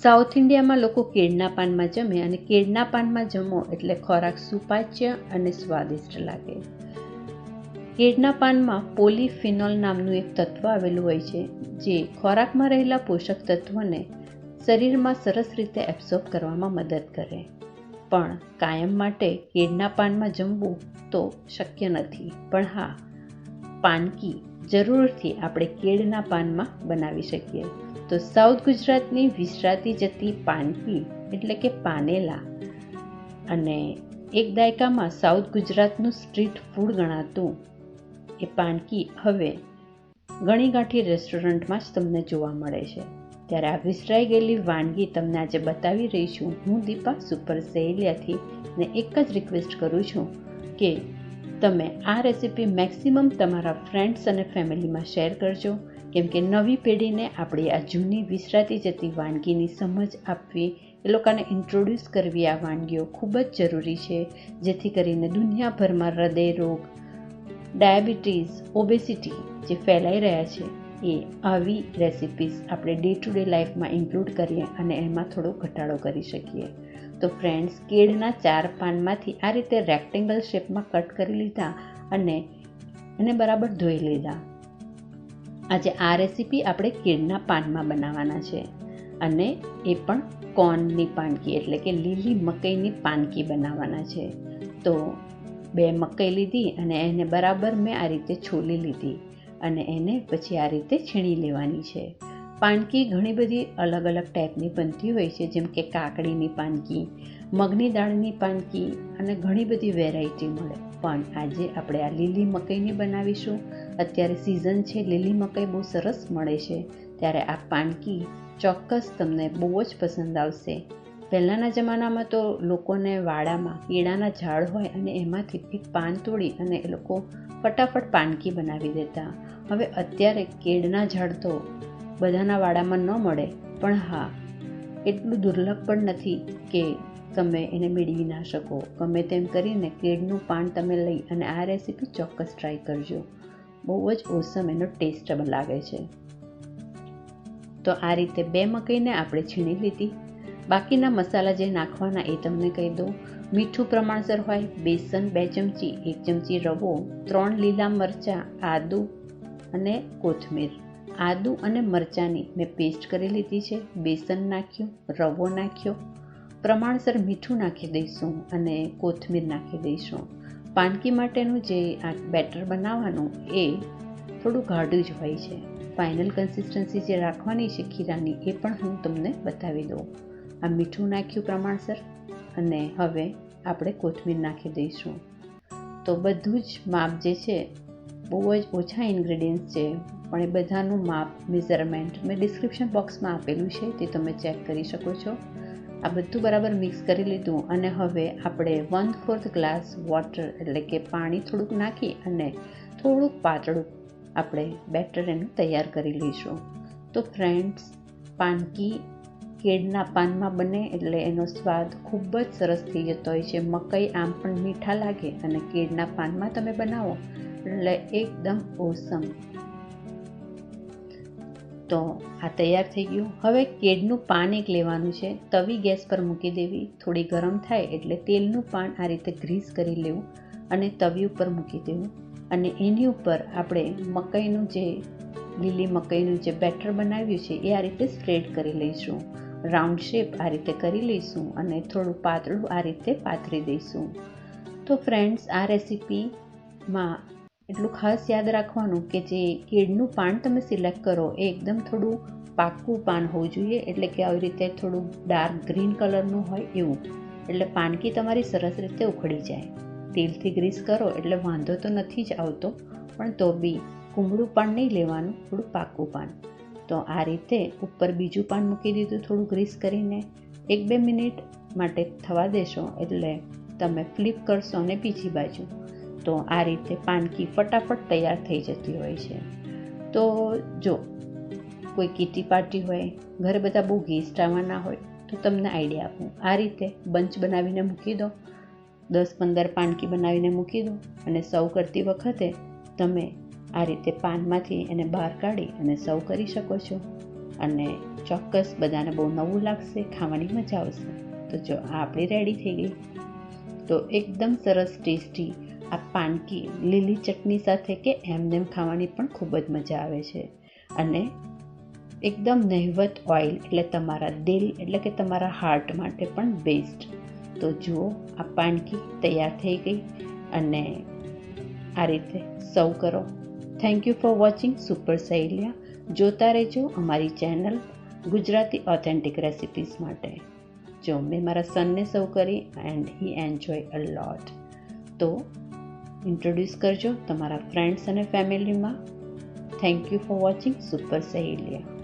South ઇન્ડિયામાં લોકો કેળના પાનમાં જમે અને કેળના પાનમાં જમો એટલે ખોરાક સુપાચ્ય અને સ્વાદિષ્ટ લાગે. કેળના પાનમાં પોલીફિનોલ નામનું એક તત્વ આવેલું હોય છે, જે ખોરાકમાં રહેલા પોષક તત્વોને શરીરમાં સરસ રીતે એબ્સોર્બ કરવામાં મદદ કરે. પણ કાયમ માટે કેળના પાનમાં જમવું તો શક્ય નથી. પણ હા પાનકી જરૂરથી આપણે કેળના પાનમાં બનાવી શકીએ. તો સાઉથ ગુજરાતની વિસરાતી જતી પાનકી એટલે કે પાનેલા અને એક દાયકામાં સાઉથ ગુજરાતનું સ્ટ્રીટ ફૂડ ગણાતું એ પાનકી હવે ઘણી ગાંઠી રેસ્ટોરન્ટમાં જ તમને જોવા મળે છે. ત્યારે આ વિસરાઈ ગયેલી વાનગી તમને આજે બતાવી રહી છું. હું દીપા સુપર સહેલિયાથી ને એક જ રિક્વેસ્ટ કરું છું કે તમે આ રેસીપી મેક્સિમમ તમારા ફ્રેન્ડ્સ અને ફેમિલીમાં શેર કરજો. કેમ કે નવી પેઢીને આપણી આ જૂની વિસરાતી જતી વાનગીની સમજ આપવી, એ લોકોને ઇન્ટ્રોડ્યુસ કરવી આ વાનગીઓ ખૂબ જ જરૂરી છે. જેથી કરીને દુનિયાભરમાં હૃદય રોગ, ડાયાબિટીસ ઓબેસિટી જે ફેલાઈ રહ્યા છે, એ આવી રેસિપીસ આપણે ડે ટુ ડે લાઈફમાં ઇન્ક્લુડ કરીએ અને એમાં થોડો ઘટાડો કરી શકીએ. તો ફ્રેન્ડ્સ કેળના ચાર પાનમાંથી આ રીતે રેક્ટેંગલ શેપમાં કટ કરી લીધા અને એને બરાબર ધોઈ લીધા. આજે આ રેસીપી આપણે કેળના પાનમાં બનાવવાના છે અને એ પણ કોર્નની પાનકી એટલે કે લીલી મકઈની પાનકી બનાવવાના છે. તો બે મકઈ લીધી અને એને બરાબર મેં આ રીતે છોલી લીધી અને એને પછી આ રીતે છીણી લેવાની છે. પાનકી ઘણી બધી અલગ અલગ ટાઈપની બનતી હોય છે, જેમ કે કાકડીની પાનકી, મગની દાળની પાનકી અને ઘણી બધી વેરાયટી મળે. પણ આજે આપણે આ લીલી મકઈની બનાવીશું. અત્યારે સિઝન છે, લીલી મકઈ બહુ સરસ મળે છે. ત્યારે આ પાનકી ચોક્કસ તમને બહુ જ પસંદ આવશે. પહેલાંના જમાનામાં તો લોકોને વાડામાં કેળાના ઝાડ હોય અને એમાંથી એક પાન તોડી અને એ લોકો ફટાફટ પાનકી બનાવી દેતા. હવે અત્યારે કેળના ઝાડ તો બધાના વાડામાં ન મળે. પણ હા, એટલું દુર્લભ પણ નથી કે તમે એને મેળવી ના શકો. ગમે તેમ કરીને કેળનું પાન તમે લઈ અને આ રેસીપી ચોક્કસ ટ્રાય કરજો. બહુ જ ઓસમ એનો ટેસ્ટ લાગે છે. તો આ રીતે બે મકઈને આપણે છીણી લીધી. બાકીના મસાલા જે નાખવાના એ તમને કહી દઉં. મીઠું પ્રમાણસર હોય, બેસન બે ચમચી, એક ચમચી રવો, ત્રણ લીલા મરચાં, આદું અને કોથમીર. આદુ અને મરચાંની મેં પેસ્ટ કરી લીધી છે, બેસન નાખ્યું, રવો નાખ્યો. પ્રમાણસર મીઠું નાખી દઈશું અને કોથમીર નાખી દઈશું. પાનકી માટેનું જે આ બેટર બનાવવાનું એ થોડું ગાઢું જ હોય છે. ફાઇનલ કન્સિસ્ટન્સી જે રાખવાની છે ખીરાની એ પણ હું તમને બતાવી દઉં. આ મીઠું નાખ્યું પ્રમાણસર અને હવે આપણે કોથમીર નાખી દઈશું. તો બધું જ માપ જે છે બહુ જ ઓછા ઇન્ગ્રેડિયન્ટ્સ છે. પણ એ બધાનું માપ મેઝરમેન્ટ મેં ડિસ્ક્રિપ્શન બોક્સમાં આપેલું છે, તે તમે ચેક કરી શકો છો. આ બધું બરાબર મિક્સ કરી લીધું અને હવે આપણે વન ફોર્થ ગ્લાસ વોટર એટલે કે પાણી થોડુંક નાખી અને થોડુંક પાતળું આપણે બેટર એનું તૈયાર કરી લઈશું. તો ફ્રેન્ડ્સ પાનકી કેળના પાનમાં બને એટલે એનો સ્વાદ ખૂબ જ સરસ થઈ જતો હોય છે. મકઈ આમ પણ મીઠા લાગે અને કેળના પાનમાં તમે બનાવો એટલે એકદમ ઓસમ તો આ તૈયાર થઈ ગયું. હવે કેળનું પાન એક લેવાનું છે. તવી ગેસ પર મૂકી દેવી. થોડી ગરમ થાય એટલે તેલનું પાન આ રીતે ગ્રીસ કરી લેવું અને તવી ઉપર મૂકી દેવું. અને એની ઉપર આપણે મકાઈનું જે, લીલી મકાઈનું જે બેટર બનાવ્યું છે, એ આ રીતે સ્પ્રેડ કરી લઈશું. રાઉન્ડ શેપ આ રીતે કરી લઈશું અને થોડું પાતળું આ રીતે પાથરી દઈશું. તો ફ્રેન્ડ્સ, આ રેસીપીમાં એટલું ખાસ યાદ રાખવાનું કે જે કેળનું પાન તમે સિલેક્ટ કરો એ એકદમ થોડું પાકું પાન હોવું જોઈએ. એટલે કે આવી રીતે થોડું ડાર્ક ગ્રીન કલરનું હોય એવું. એટલે પાનકી તમારી સરસ રીતે ઉખડી જાય. તેલથી ગ્રીસ કરો એટલે વાંધો તો નથી જ આવતો, પણ તો બી કુમળું પાન નહીં લેવાનું, થોડું પાકું પાન. તો આ રીતે ઉપર બીજું પાન મૂકી દીધું થોડું ગ્રીસ કરીને. એક બે મિનિટ માટે થવા દેશો એટલે તમે ફ્લિપ કરશો અને બીજી બાજુ. તો આ રીતે પાનકી ફટાફટ તૈયાર થઈ જતી હોય છે. તો જો કોઈ કીટી પાર્ટી હોય, ઘરે બધા બહુ ગેસ્ટ આવવાના હોય, તો તમને આઈડિયા આપું. આ રીતે બંચ બનાવીને મૂકી દો, દસ પંદર પાનકી બનાવીને મૂકી દો અને સર્વ કરતી વખતે તમે આ રીતે પાનમાંથી એને બહાર કાઢી અને સર્વ કરી શકો છો. અને ચોક્કસ બધાને બહુ નવું લાગશે, ખાવાની મજા આવશે. તો જો આ આપણી રેડી થઈ ગઈ. તો એકદમ સરસ ટેસ્ટી આ પાનકી લીલી ચટણી સાથે કે એમનેમ ખાવાની પણ ખૂબ જ મજા આવે છે. અને એકદમ નહિવત ઓઇલ એટલે તમારા દિલ એટલે કે તમારા હાર્ટ માટે પણ બેસ્ટ તો જુઓ, આ પાનકી તૈયાર થઈ ગઈ અને આ રીતે સર્વ કરો. Thank you for watching super Saheliya જોતા રહેજો અમારી ચેનલ ગુજરાતી ઓથેન્ટિક રેસિપીસ માટે. જો મેં મારા સનને સર્વ કરી એન્ડ હી એન્જોય અ લોટ તો ઇન્ટ્રોડ્યુસ કરજો તમારા ફ્રેન્ડ્સ અને ફેમિલીમાં thank you for watching super Saheliya